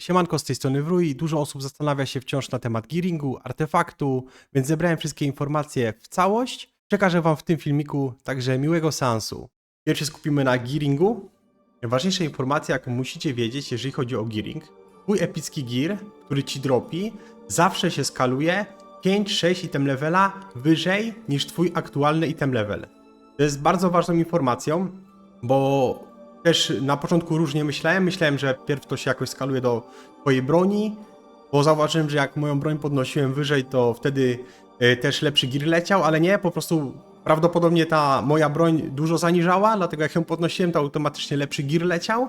Siemanko, z tej strony Wrój. Dużo osób zastanawia się wciąż na temat gearingu, artefaktu, więc zebrałem wszystkie informacje w całość. Przekażę wam w tym filmiku, także miłego seansu. Pierwszy skupimy na gearingu. Najważniejsza informacja, jaką musicie wiedzieć, jeżeli chodzi o gearing. Twój epicki gear, który ci dropi, zawsze się skaluje 5-6 item levela wyżej niż twój aktualny item level. To jest bardzo ważną informacją, bo też na początku różnie myślałem. Myślałem, że pierw to się jakoś skaluje do twojej broni, bo zauważyłem, że jak moją broń podnosiłem wyżej, to wtedy e, też lepszy gear leciał, ale nie, po prostu prawdopodobnie ta moja broń dużo zaniżała, dlatego jak ją podnosiłem, to automatycznie lepszy gear leciał,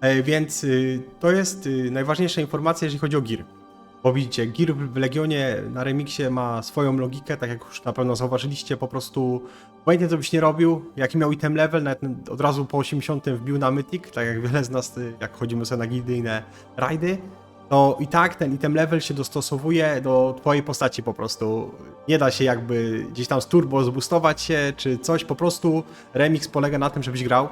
e, więc y, to jest najważniejsza informacja, jeżeli chodzi o gear. Bo widzicie, Gear w Legionie na remiksie ma swoją logikę, tak jak już na pewno zauważyliście, po prostu obojętnie co byś nie robił, jaki miał item level, nawet od razu po 80 wbił na Mythic, tak jak wiele z nas, y, jak chodzimy sobie na gildyjne rajdy, to i tak ten item level się dostosowuje do twojej postaci po prostu. Nie da się jakby gdzieś tam z turbo zboostować się, czy coś, po prostu remix polega na tym, żebyś grał.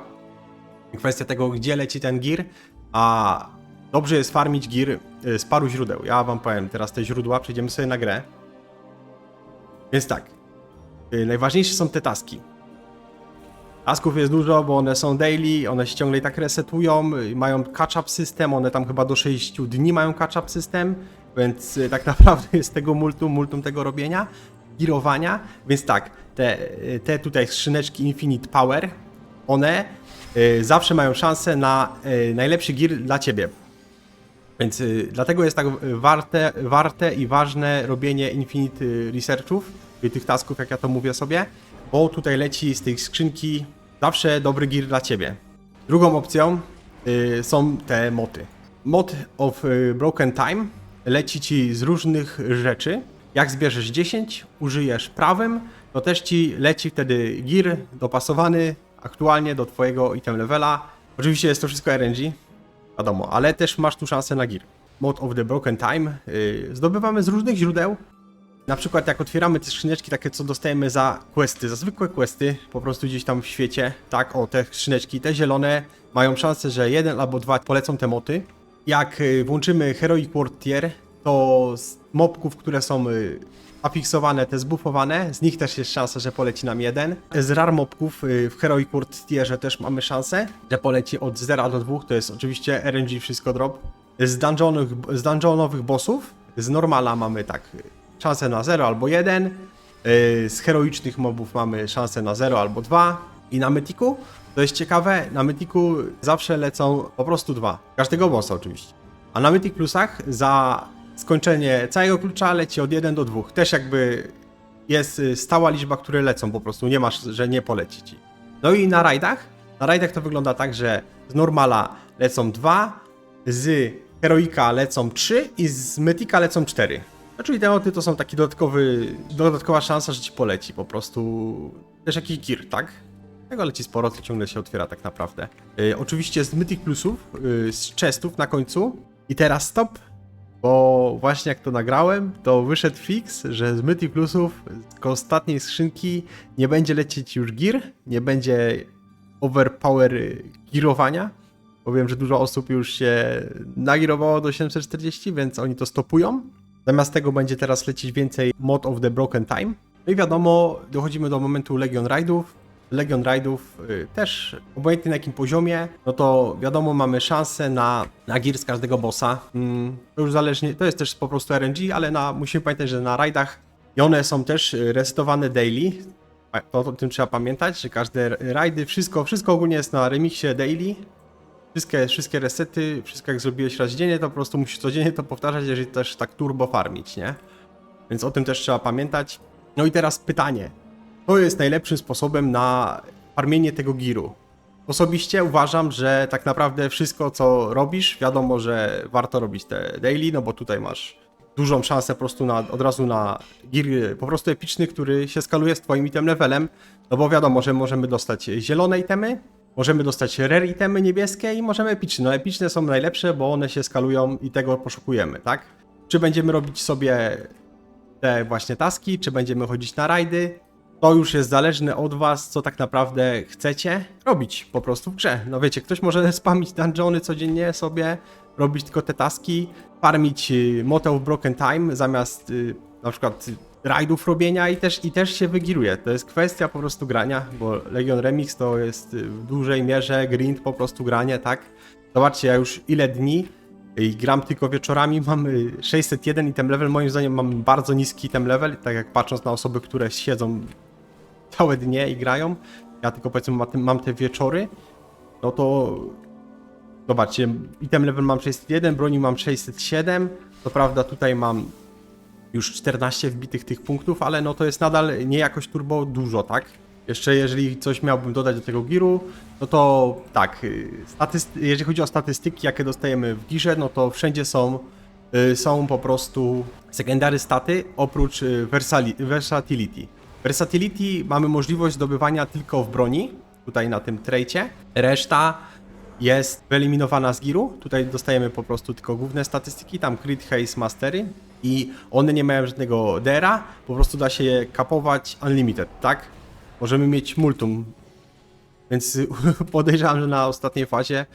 Kwestia tego, gdzie leci ten gear, a dobrze jest farmić gear y, z paru źródeł. Ja wam powiem teraz te źródła, przejdziemy sobie na grę. Więc tak, y, najważniejsze są te taski. Tasków jest dużo, bo one są daily, one się ciągle i tak resetują, y, mają catch-up system, one tam chyba do 6 dni mają catch-up system, więc tak naprawdę jest tego multum, multum tego robienia, girowania, więc tak, te, te tutaj skrzyneczki Infinite Power, one zawsze mają szansę na najlepszy gear dla ciebie. Więc y, dlatego jest tak y, warte, warte i ważne robienie Infinite y, Researchów, czyli tych tasków, jak ja to mówię sobie, bo tutaj leci z tej skrzynki zawsze dobry gear dla ciebie. Drugą opcją y, są te moty. Mod of y, Broken Time leci ci z różnych rzeczy. Jak zbierzesz 10, użyjesz prawym, to też ci leci wtedy gear dopasowany aktualnie do twojego item levela. Oczywiście jest to wszystko RNG, wiadomo, ale też masz tu szansę na gear. Mod of the Broken Time yy, zdobywamy z różnych źródeł. Na przykład jak otwieramy te skrzyneczki takie, co dostajemy za questy, za zwykłe questy, po prostu gdzieś tam w świecie, tak, o te skrzyneczki, te zielone mają szansę, że jeden albo dwa polecą te moty. Jak y, włączymy Heroic World Tier, to mobków, które są y, afiksowane, te zbuffowane, z nich też jest szansa, że poleci nam jeden. Z rar mobków y, w Heroic World Tierze też mamy szansę, że poleci od 0 do 2, to jest oczywiście RNG wszystko drop. Z, dungeonowych, z dungeonowych bossów, z normala mamy tak y, szansę na 0 albo 1, y, z heroicznych mobów mamy szansę na 0 albo 2 i na Mythiku, to jest ciekawe, na Mythiku zawsze lecą po prostu dwa. Każdego bossa oczywiście. A na Mythic Plusach za skończenie całego klucza leci od 1 do 2. Też jakby jest y, stała liczba, które lecą po prostu, nie masz, że nie poleci ci. No i na rajdach? Na rajdach to wygląda tak, że z normala lecą 2, z heroika lecą 3 i z mytika lecą 4. No, czyli te noty to są taki dodatkowy, dodatkowa szansa, że ci poleci po prostu też jakiś gear, tak? Tego leci sporo, to ciągle się otwiera tak naprawdę. Yy, oczywiście z Mythic Plusów, yy, z chestów na końcu. I teraz stop, bo właśnie jak to nagrałem, to wyszedł fix, że z Mythic Plusów z ostatniej skrzynki nie będzie lecieć już gear, nie będzie overpower girowania, bo wiem, że dużo osób już się nagirowało do 740, więc oni to stopują. Zamiast tego będzie teraz lecieć więcej Mod of the Broken Time. No i wiadomo, dochodzimy do momentu Legion Raidów. Legion Raidów y, też, obojętnie na jakim poziomie, no to wiadomo, mamy szansę na, na gear z każdego bossa. Mm, to już zależnie, to jest też po prostu RNG, ale na, musimy pamiętać, że na rajdach i one są też y, resetowane daily. To o tym trzeba pamiętać, że każde rajdy, wszystko, wszystko ogólnie jest na remixie daily. Wszystkie, wszystkie resety, wszystko jak zrobiłeś raz dziennie, to po prostu musisz codziennie to powtarzać, jeżeli też tak turbo farmić, nie? Więc o tym też trzeba pamiętać. No i teraz pytanie. To jest najlepszym sposobem na farmienie tego giru. Osobiście uważam, że tak naprawdę wszystko co robisz, wiadomo, że warto robić te daily, no bo tutaj masz dużą szansę po prostu na, od razu na gir po prostu epicny, który się skaluje z twoim item levelem, no bo wiadomo, że możemy dostać zielone itemy, możemy dostać rare itemy niebieskie i możemy epicne. No epicne są najlepsze, bo one się skalują i tego poszukujemy, tak? Czy będziemy robić sobie te właśnie taski, czy będziemy chodzić na rajdy, to już jest zależne od was, co tak naprawdę chcecie robić po prostu w grze. No wiecie, ktoś może spamić dungeony codziennie sobie, robić tylko te taski, farmić y, Motel w Broken Time zamiast y, na przykład y, rajdów robienia i też, i też się wygiruje. To jest kwestia po prostu grania, bo Legion Remix to jest y, w dużej mierze grind po prostu granie, tak? Zobaczcie, ja już ile dni i gram tylko wieczorami, mam y, 601 i ten level, moim zdaniem mam bardzo niski ten level, tak jak patrząc na osoby, które siedzą całe dnie i grają, ja tylko powiedzmy mam te, mam te wieczory, no to zobaczcie, item level mam 601, broni mam 607, to prawda tutaj mam już 14 wbitych tych punktów, ale no to jest nadal nie jakoś turbo dużo, tak? Jeszcze jeżeli coś miałbym dodać do tego giru, no to tak, y, jeżeli chodzi o statystyki, jakie dostajemy w girze, no to wszędzie są, y, są po prostu secondary staty, oprócz y, versatility. Versatility mamy możliwość zdobywania tylko w broni, tutaj na tym trejcie. Reszta jest wyeliminowana z giru. Tutaj dostajemy po prostu tylko główne statystyki, tam crit, haste, mastery i one nie mają żadnego dera, po prostu da się je kapować unlimited, tak? Możemy mieć multum, więc podejrzewam, że na ostatniej fazie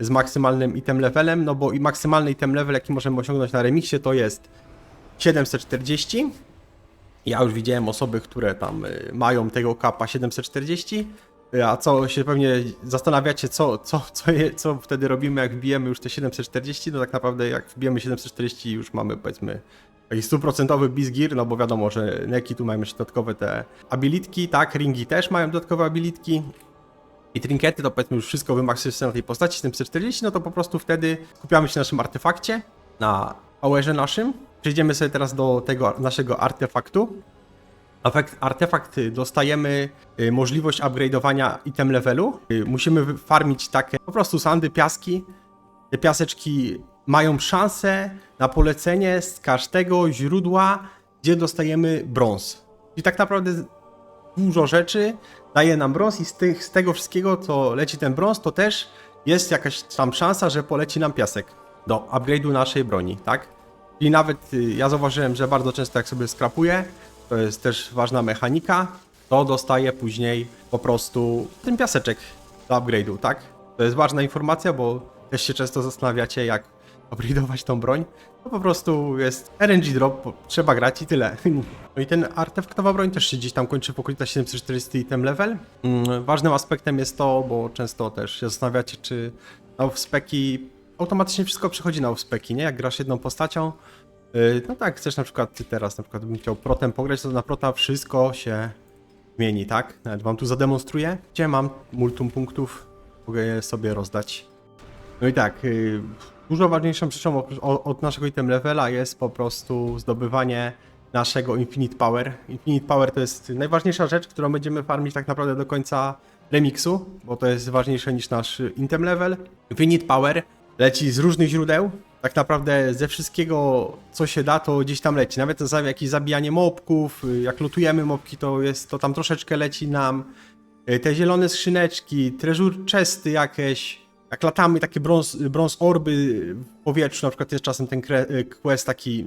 z maksymalnym item levelem, no bo i maksymalny item level, jaki możemy osiągnąć na remixie to jest 740. Ja już widziałem osoby, które tam y, mają tego kapa 740, y, a co się pewnie zastanawiacie, co, co, co, je, co wtedy robimy, jak wbijemy już te 740, no tak naprawdę jak wbijemy 740 już mamy powiedzmy taki stuprocentowy bizgir, no bo wiadomo, że neki tu mają jeszcze dodatkowe te abilitki, tak, ringi też mają dodatkowe abilitki, i trinkety, to powiedzmy już wszystko wymaksujesz na tej postaci 740, no to po prostu wtedy skupiamy się na naszym artefakcie, na powerze naszym. Przejdziemy sobie teraz do tego naszego artefaktu. Artefakt y, dostajemy y, możliwość upgrade'owania item levelu. Y, Musimy farmić takie po prostu sandy, piaski. Te piaseczki mają szansę na polecenie z każdego źródła, gdzie dostajemy brąz. I tak naprawdę dużo rzeczy daje nam brąz i z, tych, z tego wszystkiego, co leci ten brąz, to też jest jakaś tam szansa, że poleci nam piasek do upgrade'u naszej broni, tak? I nawet y, ja zauważyłem, że bardzo często jak sobie skrapuję, to jest też ważna mechanika, to dostaję później po prostu ten piaseczek do upgrade'u, tak? To jest ważna informacja, bo też się często zastanawiacie, jak upgrade'ować tą broń. To po prostu jest RNG drop, trzeba grać i tyle. No i ten artefaktowa broń też się gdzieś tam kończy w okolicach 740 item level. Mm, Ważnym aspektem jest to, bo często też się zastanawiacie, czy na speki automatycznie wszystko przechodzi na speki, nie? Jak grasz jedną postacią, yy, no tak, chcesz na przykład ty teraz, na przykład bym chciał protem pograć, to na prota wszystko się zmieni, tak? Nawet wam tu zademonstruję, gdzie mam multum punktów, mogę je sobie rozdać. No i tak, y, dużo ważniejszą rzeczą oprócz- o- od naszego item levela jest po prostu zdobywanie naszego Infinite Power. Infinite Power to jest najważniejsza rzecz, którą będziemy farmić tak naprawdę do końca remixu, bo to jest ważniejsze niż nasz item level. Infinite Power leci z różnych źródeł. Tak naprawdę ze wszystkiego, co się da, to gdzieś tam leci. Nawet jakieś zabijanie mobków, y, jak lutujemy mobki, to jest to tam troszeczkę leci nam. Y, Te zielone skrzyneczki, treasure chesty jakieś, jak latamy, takie brąz, brąz orby w powietrzu, na przykład jest czasem ten y, quest taki,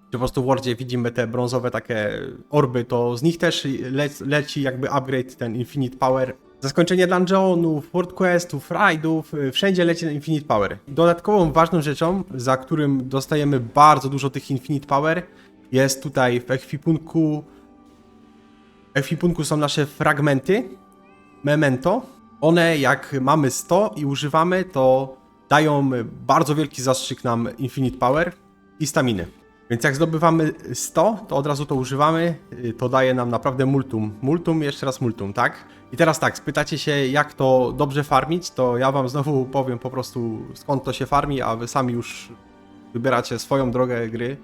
że po prostu w Wordzie widzimy te brązowe takie orby, to z nich też le leci jakby upgrade, ten Infinite Power. Za skończenie dungeonów, world questów, raidów, y, wszędzie leci ten Infinite Power. Dodatkową ważną rzeczą, za którym dostajemy bardzo dużo tych Infinite Power, jest tutaj w ekwipunku w ekwipunku są nasze fragmenty, memento. One jak mamy 100 i używamy, to dają bardzo wielki zastrzyk nam Infinite Power i staminy. Więc jak zdobywamy 100, to od razu to używamy, y, to daje nam naprawdę multum. Multum, jeszcze raz multum, tak? I teraz tak, spytacie się jak to dobrze farmić, to ja wam znowu powiem po prostu skąd to się farmi, a wy sami już wybieracie swoją drogę gry,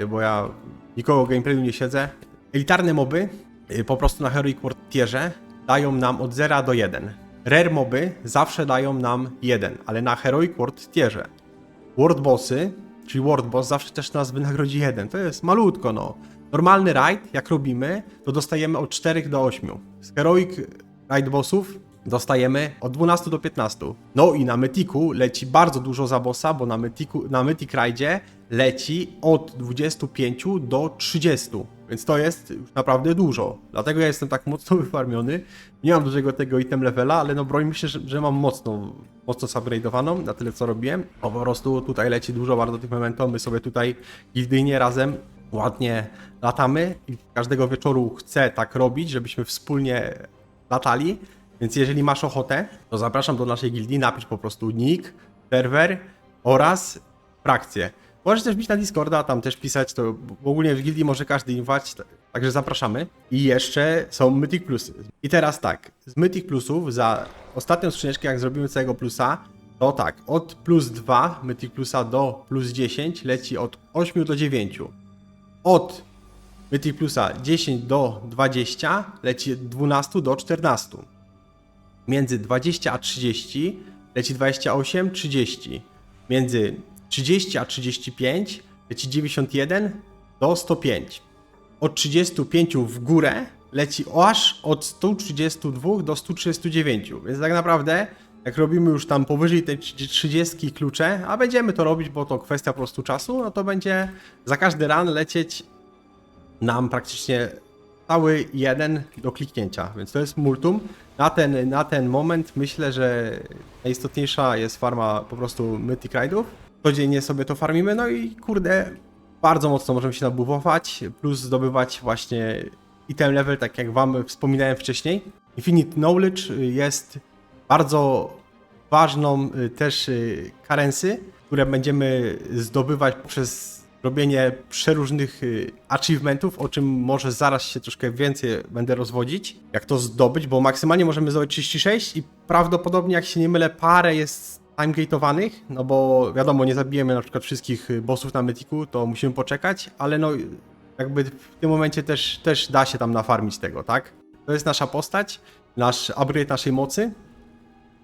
y, bo ja nikogo gameplayu nie siedzę. Elitarne moby y, po prostu na Heroic World tierze dają nam od 0 do 1. Rare moby zawsze dają nam 1, ale na Heroic World tierze. World bossy, czyli World boss zawsze też nas wynagrodzi 1. To jest malutko, no. Normalny raid, jak robimy, to dostajemy od 4 do 8. Z Heroic raid bossów dostajemy od 12 do 15. No i na Mythicu leci bardzo dużo za bossa, bo na Mythicu, na Mythic Raidzie leci od 25 do 30. Więc to jest już naprawdę dużo. Dlatego ja jestem tak mocno wyfarmiony. Nie mam dużego tego item levela, ale no broń myślę, że, że mam mocno, mocno upgrade'owaną na tyle co robiłem. Bo po prostu tutaj leci dużo bardzo tych momentów. My sobie tutaj gildyjnie razem ładnie latamy i każdego wieczoru chcę tak robić, żebyśmy wspólnie latali. Więc jeżeli masz ochotę, to zapraszam do naszej gildii, napisz po prostu nick, serwer oraz frakcję. Możesz też bić na Discorda, tam też pisać, to w ogóle w gildii może każdy inwać, także zapraszamy. I jeszcze są Mythic Plusy. I teraz tak, z Mythic Plusów za ostatnią skrzyneczkę, jak zrobimy całego plusa, to tak, od plus 2 Mythic Plusa do plus 10 leci od 8 do 9. Od Mythic Plusa 10 do 20 leci od 12 do 14. Między 20 a 30 leci 28, 30. Między 30 a 35 leci 91 do 105. Od 35 w górę leci aż od 132 do 139. Więc tak naprawdę, jak robimy już tam powyżej tej 30 klucze, a będziemy to robić, bo to kwestia po prostu czasu, no to będzie za każdy ran lecieć nam praktycznie cały jeden do kliknięcia, więc to jest multum. Na ten, na ten moment myślę, że najistotniejsza jest farma po prostu Mythic Ride'ów. Codziennie sobie to farmimy, no i kurde, bardzo mocno możemy się nabufować, plus zdobywać właśnie item level, tak jak wam wspominałem wcześniej. Infinite Knowledge jest bardzo ważną y, też y, currency, które będziemy zdobywać poprzez robienie przeróżnych y, achievementów, o czym może zaraz się troszkę więcej będę rozwodzić, jak to zdobyć, bo maksymalnie możemy zdobyć 36 i prawdopodobnie, jak się nie mylę, parę jest timegate'owanych, no bo wiadomo, nie zabijemy na przykład wszystkich y, bossów na Mythiku, to musimy poczekać, ale no jakby w tym momencie też, też da się tam nafarmić tego, tak? To jest nasza postać, nasz upgrade naszej mocy.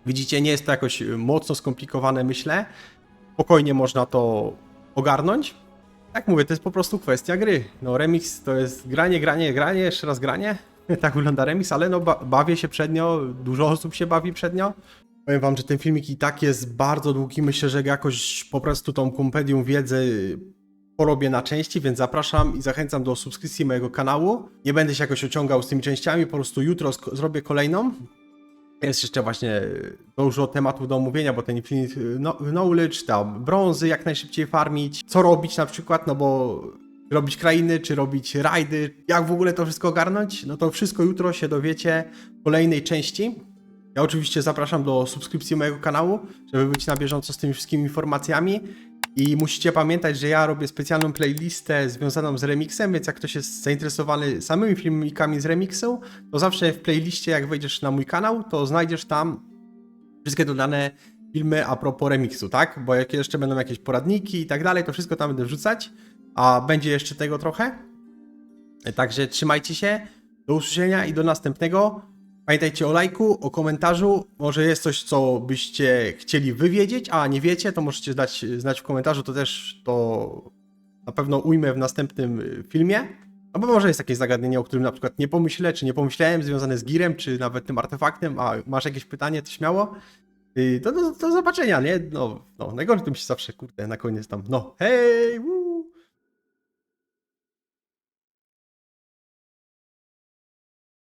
Widzicie, nie jest to jakoś y, mocno skomplikowane, myślę. Spokojnie można to ogarnąć. Jak mówię, to jest po prostu kwestia gry. No remix to jest granie, granie, granie, jeszcze raz granie. tak wygląda remix, ale no ba bawię się przednio, dużo osób się bawi przednio. Powiem wam, że ten filmik i tak jest bardzo długi. Myślę, że jakoś po prostu tą kompedium wiedzy porobię na części, więc zapraszam i zachęcam do subskrypcji mojego kanału. Nie będę się jakoś ociągał z tymi częściami, po prostu jutro zrobię kolejną. Jest jeszcze właśnie dużo tematów do omówienia, bo ten Infinite no- Knowledge, tam brązy jak najszybciej farmić, co robić na przykład, no bo robić krainy, czy robić rajdy, jak w ogóle to wszystko ogarnąć, no to wszystko jutro się dowiecie w kolejnej części. Ja oczywiście zapraszam do subskrypcji mojego kanału, żeby być na bieżąco z tymi wszystkimi informacjami. I musicie pamiętać, że ja robię specjalną playlistę związaną z remixem, więc jak ktoś jest zainteresowany samymi filmikami z remixu, to zawsze w playliście, jak wejdziesz na mój kanał, to znajdziesz tam wszystkie dodane filmy a propos remixu, tak? Bo jak jeszcze będą jakieś poradniki i tak dalej, to wszystko tam będę wrzucać, a będzie jeszcze tego trochę. Także trzymajcie się, do usłyszenia i do następnego. Pamiętajcie o lajku, o komentarzu. Może jest coś, co byście chcieli wywiedzieć, a nie wiecie, to możecie dać znać w komentarzu, to też to na pewno ujmę w następnym y, filmie. Albo może jest jakieś zagadnienie, o którym na przykład nie pomyślę, czy nie pomyślałem, związane z girem, czy nawet tym artefaktem, a masz jakieś pytanie, to śmiało. Y, To do, do zobaczenia, nie? No, no najgorzej to mi się zawsze, kurde, na koniec tam, no, hej! Woo!